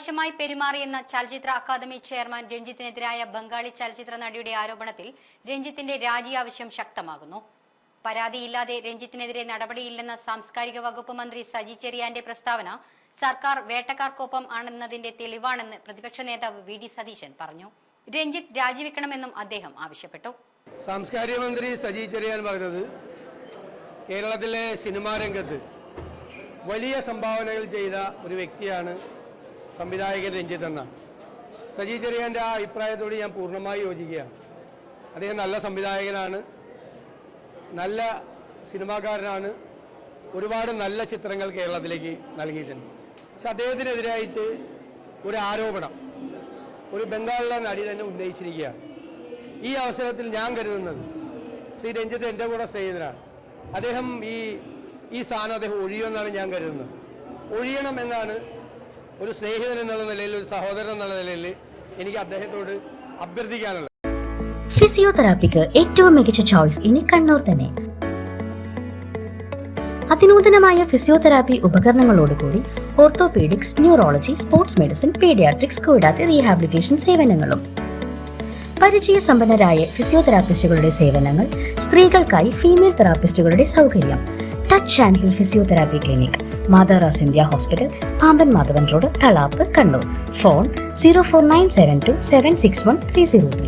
മോശമായി പെരുമാറിയെന്ന ചലച്ചിത്ര academy chairman രഞ്ജിത്തിനെതിരായ Bengali ചലച്ചിത്ര നടിയുടെ ആരോപണത്തിൽ രഞ്ജിത്തിന്റെ രാജി ആവശ്യം ശക്തമാകുന്നു. പരാതിയില്ലാതെ രഞ്ജിത്തിനെതിരെ നടപടിയില്ലെന്ന സാംസ്കാരിക വകുപ്പ് മന്ത്രി സജി ചെറിയാന്റെ പ്രസ്താവന സർക്കാർ വേട്ടക്കാർക്കൊപ്പം ആണെന്നതിന്റെ തെളിവാണെന്ന് പ്രതിപക്ഷ നേതാവ് വി ഡി സതീശൻ പറഞ്ഞു. രഞ്ജിത്ത് രാജിവെക്കണമെന്നും അദ്ദേഹം ആവശ്യപ്പെട്ടു. സാംസ്കാരിക മന്ത്രി സജി ചെറിയാൻ പറഞ്ഞത് കേരളത്തിലെ സിനിമാ രംഗത്ത് വലിയ സംഭാവനകൾ ചെയ്ത ഒരു വ്യക്തിയാണ് സംവിധായകൻ രഞ്ജിത്ത് എന്ന. സജി ചെറിയാന്റെ ആ അഭിപ്രായത്തോട് ഞാൻ പൂർണമായി യോജിക്കുകയാണ്. അദ്ദേഹം നല്ല സംവിധായകനാണ്. നല്ല സിനിമാക്കാരനാണ്. ഒരുപാട് നല്ല ചിത്രങ്ങൾ കേരളത്തിലേക്ക് നൽകിയിട്ടുണ്ട്. പക്ഷെ അദ്ദേഹത്തിനെതിരായിട്ട് ഒരു ആരോപണം ഒരു ബംഗാളിലെ നടി തന്നെ ഉന്നയിച്ചിരിക്കുകയാണ്. ഈ അവസരത്തിൽ ഞാൻ കരുതുന്നത് ശ്രീ രഞ്ജിത്ത് എന്റെ കൂടെ സ്നേഹിതനാണ് അദ്ദേഹം ഈ ഈ സ്ഥാനം അദ്ദേഹം ഒഴിയുമെന്നാണ് ഞാൻ കരുതുന്നത്. ഒഴിയണം എന്നാണ് ഒരു സ്നേഹിതൻ എന്നുള്ള നിലയിൽ ഒരു സഹോദരൻ എന്നുള്ള നിലയിൽ എനിക്ക് അദ്ദേഹത്തോട് അഭ്യർത്ഥിക്കാനുള്ളത്. ഫിസിയോതെറാപ്പിക്ക് ഏറ്റവും മികച്ച ചോയ്സ് ഇനി കണ്ണൂർ തന്നെ. അതിനൂതനമായ physiotherapy ഉപകരണങ്ങളോടുകൂടി orthopaedics neurology sports medicine paediatrics കൂടാതെ റീഹാബിലിറ്റേഷൻ സേവനങ്ങളും. പരിചയ സമ്പന്നരായ ഫിസിയോതെറാപ്പിസ്റ്റുകളുടെ സേവനങ്ങൾ സ്ത്രീകൾക്കായി ഫീമെയിൽ തെറാപ്പിസ്റ്റുകളുടെ സൗകര്യം. Touch and heal physiotherapy clinic മാതാറാസ് India hospital Pamban Madhavan road Thalap Kannur phone zero four nine seven two seven six one three zero three